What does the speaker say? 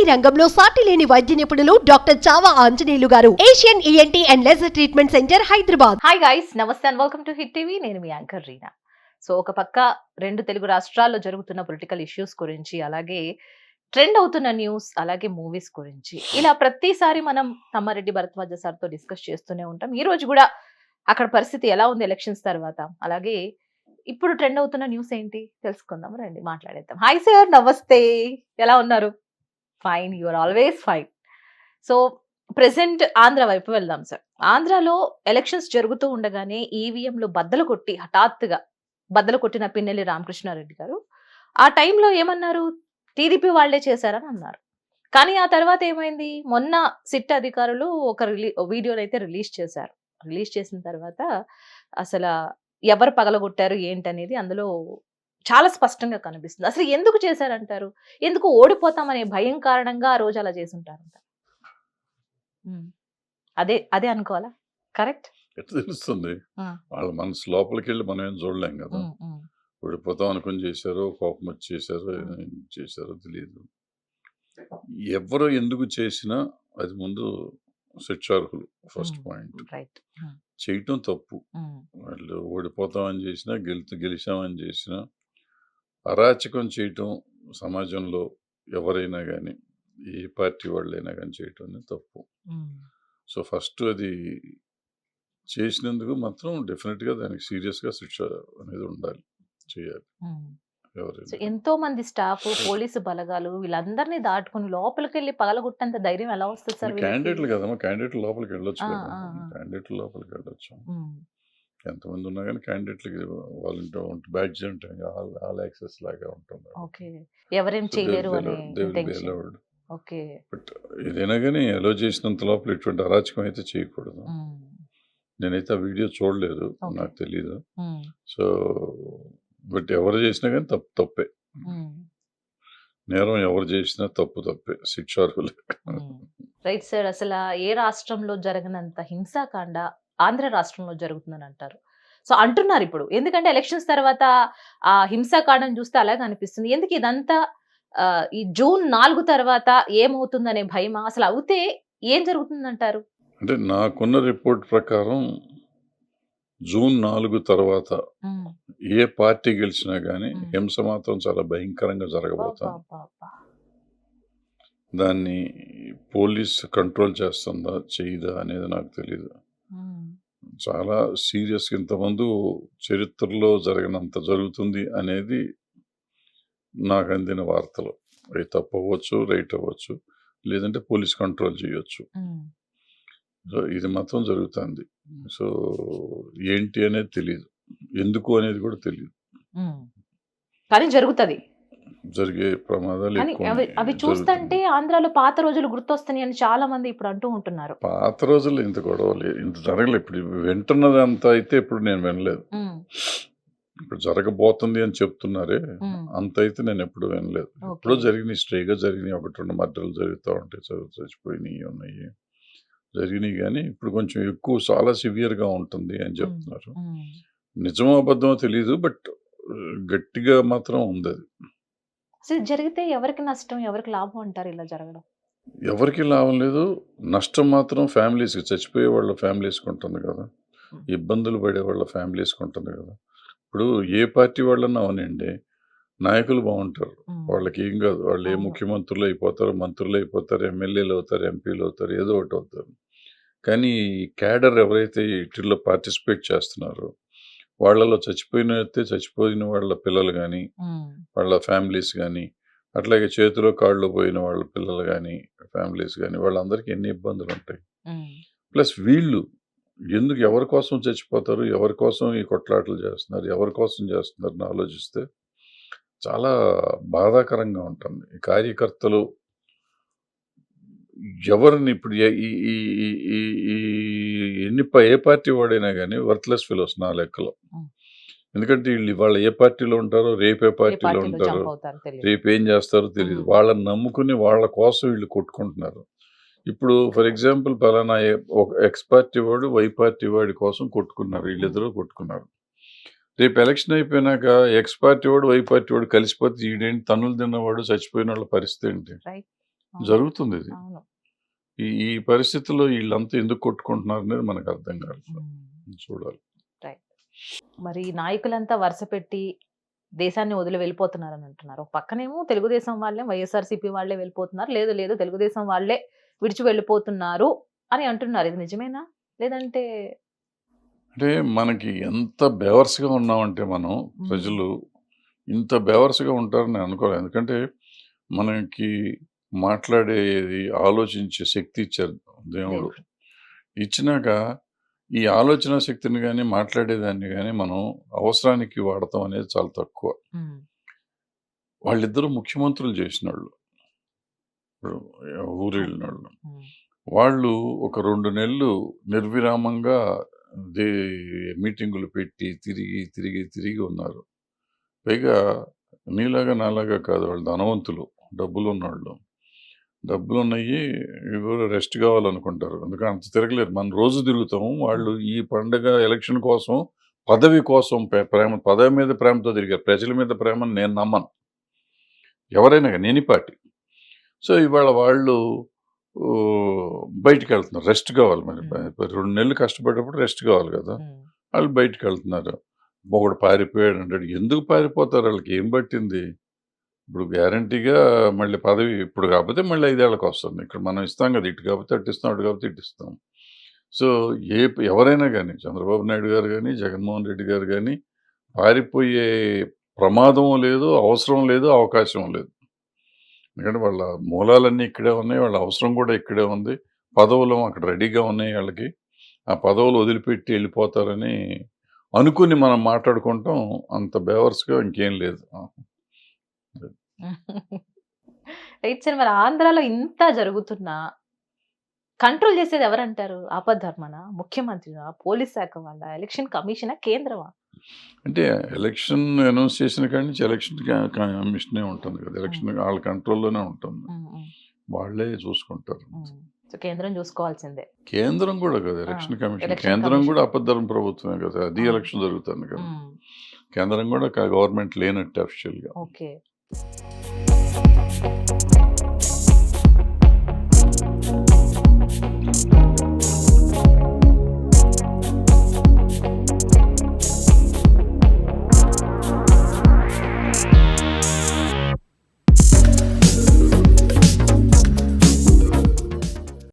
ENT రంగంలో సాటి లేని వైద్య నిపుణులు doctor Chava Anjaneyulu garu. Asian ENT and laser treatment centre Hyderabad. Hi guys నమస్తే and welcome to hit TV నేను మీ యాంకర్ రీనా. సో ఒక పక్క రెండు తెలుగు రాష్ట్రాల్లో జరుగుతున్న పొలిటికల్ ఇష్యూస్ గురించి అలాగే ట్రెండ్ అవుతున్న న్యూస్ అలాగే మూవీస్ గురించి. ఇలా ప్రతిసారి మనం తమ్మారెడ్డి భరద్వాజ సార్తో డిస్కస్ చేస్తూనే ఉంటాం. ఈ రోజు కూడా అక్కడ పరిస్థితి ఎలా ఉంది ఎలక్షన్స్ తర్వాత? అలాగే ఇప్పుడు ట్రెండ్ అవుతున్న న్యూస్ ఏంటి? తెలుసుకుందాం రండి మాట్లాడేద్దాం. హాయ్ సార్ నమస్తే. ఎలా ఉన్నారు? Fine you are always fine. So present Andhra వైపు వెళ్దాం సార్. ఆంధ్రాలో ఎలక్షన్స్ జరుగుతూ ఉండగానే ఈవీఎంలు బద్దలు కొట్టి హఠాత్తుగా బద్దలు కొట్టిన పిన్నెల్లి రామకృష్ణారెడ్డి గారు ఆ టైంలో ఏమన్నారు? టీడీపీ వాళ్ళే చేశారని అన్నారు. కానీ ఆ తర్వాత ఏమైంది? మొన్న సిట్ అధికారులు ఒక రిలీ వీడియోని అయితే రిలీజ్ చేశారు. రిలీజ్ చేసిన తర్వాత అసలు ఎవరు పగలగొట్టారు ఏంటనేది అందులో చాలా స్పష్టంగా కనిపిస్తుంది. అసలు ఎందుకు చేశారంటారు? ఎందుకు ఓడిపోతామనే భయం కారణంగా ఆ రోజు అలా చేసి ఉంటారంట ఉమ్. అదే అదే అనుకోవాలా? కరెక్ట్? ఎట్లా తెలుస్తుంది. వాళ్ళ మనసు లోపలికి వెళ్ళి మనం ఏం చూడలేం కదా. ఓడిపోతాం అనుకుని చేశారో కోపం వచ్చి చేశారో తెలియదు. ఎవరు ఎందుకు చేసినా అది ముందు శిక్షార్హులు ఫస్ట్ పాయింట్. చేయటం తప్పు. వాళ్ళు ఓడిపోతామని చేసినా గెలుతు గెలిచామని చేసినా అరాచకం చేయటం సమాజంలో ఎవరైనా కానీ ఏ పార్టీ వాళ్ళైనా కానీ చేయటం అనేది తప్పు. సో ఫస్ట్ అది చేసినందుకు మాత్రం డెఫినెట్గా దానికి సీరియస్గా శిక్ష అనేది ఉండాలి చేయాలి. ఎంతో మంది స్టాఫ్ పోలీసు బలగాలు వీళ్ళందరినీ దాటుకుని లోపలికి వెళ్ళి పగలగొట్టేంత ధైర్యం ఎలా వస్తుంది సార్? క్యాండిడేట్లు కదమ్మా క్యాండిడేట్లు లోపలికి వెళ్ళొచ్చు. క్యాండిడేట్లు లోపలికి వెళ్ళొచ్చు. ఎంతమంది ఉన్నా కానీ క్యాండిడేట్లకి వాళ్ళ బ్యాడ్జ్ ఉంటాయి ఆల్ ఆల్ యాక్సెస్ లాగా ఉంటుంది ఓకే. ఎవరేం చేయలేరు. ఓకే. బట్ ఏదైనా కానీ అలో చేసినంత లోపల ఎటువంటి అరాచకం అయితే చేయకూడదు. నేనైతే ఆ వీడియో చూడలేదు. నాకు తెలియదు ఉమ్, సో బట్ ఎవరు చేసినా కానీ తప్పు. తప్పే నేరం ఎవరు చేసినా తప్పు తప్పే శిక్షార్హులే. రైట్ సార్ అసలు ఏ రాష్ట్రంలో జరగనంత హింసాకాండ ఆంధ్ర రాష్ట్రంలో జరుగుతుందని అంటారు. సో అంటున్నారు ఇప్పుడు. ఎందుకంటే ఎలక్షన్స్ తర్వాత ఆ హింసాకాండం చూస్తే అలాగే అనిపిస్తుంది. ఎందుకు ఇదంతా ఈ జూన్ నాలుగు తర్వాత ఏమవుతుందనే భయమా? అసలు అవుతే ఏం జరుగుతుందంటారు? అంటే నాకున్న రిపోర్ట్ ప్రకారం జూన్ నాలుగు తర్వాత ఏ పార్టీ గెలిచినా కానీ. హింస మాత్రం చాలా భయంకరంగా అబ్బబ్బబ్బా. దాన్ని పోలీస్ కంట్రోల్ చేస్తుందా చేయదా అనేది నాకు తెలియదు చాలా సీరియస్ ఇంతకుముందు చరిత్రలో జరగనంత జరుగుతుంది అనేది నాకు అందిన వార్తలు. అవి తప్పు అవ్వచ్చు రైట్ అవ్వచ్చు లేదంటే పోలీస్ కంట్రోల్ చేయొచ్చు. సో ఇది మాత్రం జరుగుతుంది. సో ఏంటి అనేది తెలియదు ఎందుకు అనేది కూడా తెలియదు. కానీ జరుగుతది. జరిగే ప్రమాదాలు అవి చూస్తుంటే. ఆంధ్రాలో పాత రోజులు గుర్తొస్తున్నాయి అని చాలా మంది ఇప్పుడు అంటూ ఉంటున్నారు. పాత రోజుల్లో ఇంత గొడవలు ఇంత జరగలేదు. ఇప్పుడు వింటున్నది అంత అయితే ఇప్పుడు నేను వినలేదు. ఇప్పుడు జరగబోతుంది అని చెప్తున్నారే అంత అయితే నేను ఎప్పుడు వినలేదు. ఎప్పుడో జరిగినాయి స్ట్రేగా జరిగినాయి. ఒకటి రెండు మర్డర్లు జరుగుతూ ఉంటాయి చదువు చచ్చిపోయినాయి ఉన్నాయి. జరిగినాయి కానీ ఇప్పుడు కొంచెం ఎక్కువ చాలా సివియర్గా ఉంటుంది అని చెప్తున్నారు. నిజమో అబద్ధమో తెలియదు బట్ గట్టిగా మాత్రం ఉంది అది. ఇది జరిగితే ఎవరికి నష్టం ఎవరికి లాభం అంటారు ఇలా జరగడం? ఎవరికి లాభం లేదు. నష్టం మాత్రం ఫ్యామిలీస్కి చచ్చిపోయే వాళ్ళ ఫ్యామిలీస్కి ఉంటుంది కదా. ఇబ్బందులు పడే వాళ్ళ ఫ్యామిలీస్కి ఉంటుంది కదా. ఇప్పుడు ఏ పార్టీ వాళ్ళన్నా అవనండి నాయకులు బాగుంటారు. వాళ్ళకి ఏం కాదు. వాళ్ళు ఏ. ముఖ్యమంత్రులు అయిపోతారు మంత్రులు అయిపోతారు ఎమ్మెల్యేలు అవుతారు ఎంపీలు అవుతారు ఏదో ఒకటి అవుతారు. కానీ క్యాడర్ ఎవరైతే వీటిల్లో పార్టిసిపేట్ చేస్తున్నారో వాళ్ళలో చచ్చిపోయినైతే చచ్చిపోయిన వాళ్ళ పిల్లలు కానీ వాళ్ళ ఫ్యామిలీస్ కానీ అట్లాగే చేతిలో కాళ్ళు పోయిన వాళ్ళ పిల్లలు కానీ ఫ్యామిలీస్ కానీ వాళ్ళందరికీ ఎన్ని ఇబ్బందులు ఉంటాయి. ప్లస్ వీళ్ళు ఎందుకు ఎవరి కోసం చచ్చిపోతారు ఎవరి కోసం ఈ కొట్లాటలు చేస్తున్నారు ఎవరి కోసం చేస్తున్నారు అని ఆలోచిస్తే చాలా బాధాకరంగా ఉంటుంది. ఈ కార్యకర్తలు ఎవరిని ఇప్పుడు ఏ- ఈ ఈ- ఈ- ఈ- ఈ- ఎన్ని ఏ పార్టీ వాడైనా కానీ వర్త్లెస్ ఫిలోస్ నా లెక్కలో. ఎందుకంటే వీళ్ళు వాళ్ళ ఏ పార్టీలో ఉంటారో రేపు పార్టీలో ఉంటారో రేపు ఏం చేస్తారో తెలియదు. వాళ్ళని నమ్ముకుని వాళ్ళ కోసం వీళ్ళు కొట్టుకుంటున్నారు. ఇప్పుడు ఫర్ ఎగ్జాంపుల్ పలానా ఎక్స్ పార్టీ వాడు వై పార్టీ వాడి కోసం కొట్టుకున్నారు. వీళ్ళిద్దరూ కొట్టుకున్నారు. రేపు ఎలక్షన్ అయిపోయినాక ఎక్స్ పార్టీ వాడు వై పార్టీ వాడు కలిసిపోతే ఈడేంటి తన్నులు తిన్నవాడు చచ్చిపోయిన వాళ్ళ పరిస్థితి ఏంటి. జరుగుతుంది ఇది. ఈ ఈ పరిస్థితుల్లో వీళ్ళంతా ఎందుకు కొట్టుకుంటున్నారు అనేది మనకు అర్థం కాదు. చూడాలి. మరి నాయకులంతా వరుస పెట్టి దేశాన్ని వదిలి వెళ్ళిపోతున్నారని అంటున్నారు. ఒక పక్కనేమో తెలుగుదేశం వాళ్ళే వైఎస్ఆర్సీపీ వాళ్ళే వెళ్ళిపోతున్నారు. లేదు లేదు తెలుగుదేశం వాళ్ళే విడిచి వెళ్ళిపోతున్నారు అని అంటున్నారు. ఇది నిజమేనా? లేదంటే అంటే మనకి ఎంత బేవర్స్గా ఉన్నామంటే మనం ప్రజలు ఇంత బేవర్స్గా ఉంటారని అనుకోలేదు. ఎందుకంటే మనకి మాట్లాడేది ఆలోచించే శక్తి ఇచ్చారు దేవుడు. ఇచ్చినాక ఈ ఆలోచన శక్తిని కానీ మాట్లాడేదాన్ని కానీ మనం అవసరానికి వాడతాం అనేది చాలా తక్కువ. ఉమ్, వాళ్ళిద్దరూ ముఖ్యమంత్రులు చేసిన వాళ్ళు ఊరు వెళ్ళిన వాళ్ళు ఉమ్, వాళ్ళు ఒక రెండు నెలలు నిర్విరామంగా దే మీటింగులు పెట్టి తిరిగి తిరిగి తిరిగి ఉన్నారు. పైగా నీలాగా నాలాగా కాదు వాళ్ళు ధనవంతులు డబ్బులు ఉన్నవాళ్ళు డబ్బులు ఉన్నాయి ఎవరు రెస్ట్ కావాలనుకుంటారు. అందుకని అంత తిరగలేరు మనం రోజు తిరుగుతాం వాళ్ళు ఈ పండగ ఎలక్షన్ కోసం పదవి కోసం ప్రే- ప్రేమ పదవి మీద ప్రేమతో తిరిగారు. ప్రజల మీద ప్రేమను నేను నమ్మను. ఎవరైనా కానీ ఎనీ పార్టీ. సో ఇవాళ వాళ్ళు బయటికి వెళ్తున్నారు. రెస్ట్ కావాలి మరి. రెండు నెలలు కష్టపడేటప్పుడు రెస్ట్ కావాలి కదా. వాళ్ళు బయటికి వెళ్తున్నారు. ఒకడు పారిపోయాడు అంటాడు. ఎందుకు పారిపోతారు? వాళ్ళకి ఏం పట్టింది? ఇప్పుడు గ్యారంటీగా మళ్ళీ పదవి ఇప్పుడు కాకపోతే మళ్ళీ ఐదేళ్ళకి వస్తుంది. ఇక్కడ మనం ఇస్తాం కదా ఇటు కాకపోతే అటు ఇస్తాం అటు కాకపోతే ఇటు ఇస్తాం. సో ఏ ఎవరైనా కానీ చంద్రబాబు నాయుడు గారు కానీ జగన్మోహన్ రెడ్డి గారు కానీ పారిపోయే ప్రమాదం లేదు అవసరం లేదు అవకాశం లేదు. ఎందుకంటే వాళ్ళ మూలాలన్నీ ఇక్కడే ఉన్నాయి వాళ్ళ అవసరం కూడా ఇక్కడే ఉంది. పదవులు అక్కడ రెడీగా ఉన్నాయి వాళ్ళకి. ఆ పదవులు వదిలిపెట్టి వెళ్ళిపోతారని అనుకుని మనం మాట్లాడుకుంటాం. అంత బేవర్స్గా ఇంకేం లేదు. రైట్ సార్ మరి ఆంధ్రాలో ఇంత జరుగుతున్నా కంట్రోల్ చేసేది ఎవరంటారు? ఆపద్ధర్మన? ముఖ్యమంత్రినా? పోలీస్ శాఖ వాళ్ళ? ఎలక్షన్ కమిషనా? కేంద్రమా? అంటే ఎలక్షన్ అనౌన్స్ చేసిన కాడి నుంచి ఎలక్షన్ కమిషనే ఉంటుంది కదా. ఎలక్షన్ వాళ్ళ కంట్రోల్లోనే ఉంటుంది. వాళ్ళే చూసుకుంటారు. కేంద్రం చూసుకోవాల్సిందే. కేంద్రం కూడా కదా ఎలక్షన్ కమిషన్. కేంద్రం. కూడా అబద్ధం ప్రభుత్వమే కదా. అది. ఎలక్షన్ జరుగుతుంది కదా. కేంద్రం కూడా గవర్నమెంట్ లేనట్టు అఫిషియల్గా ఓకే. Música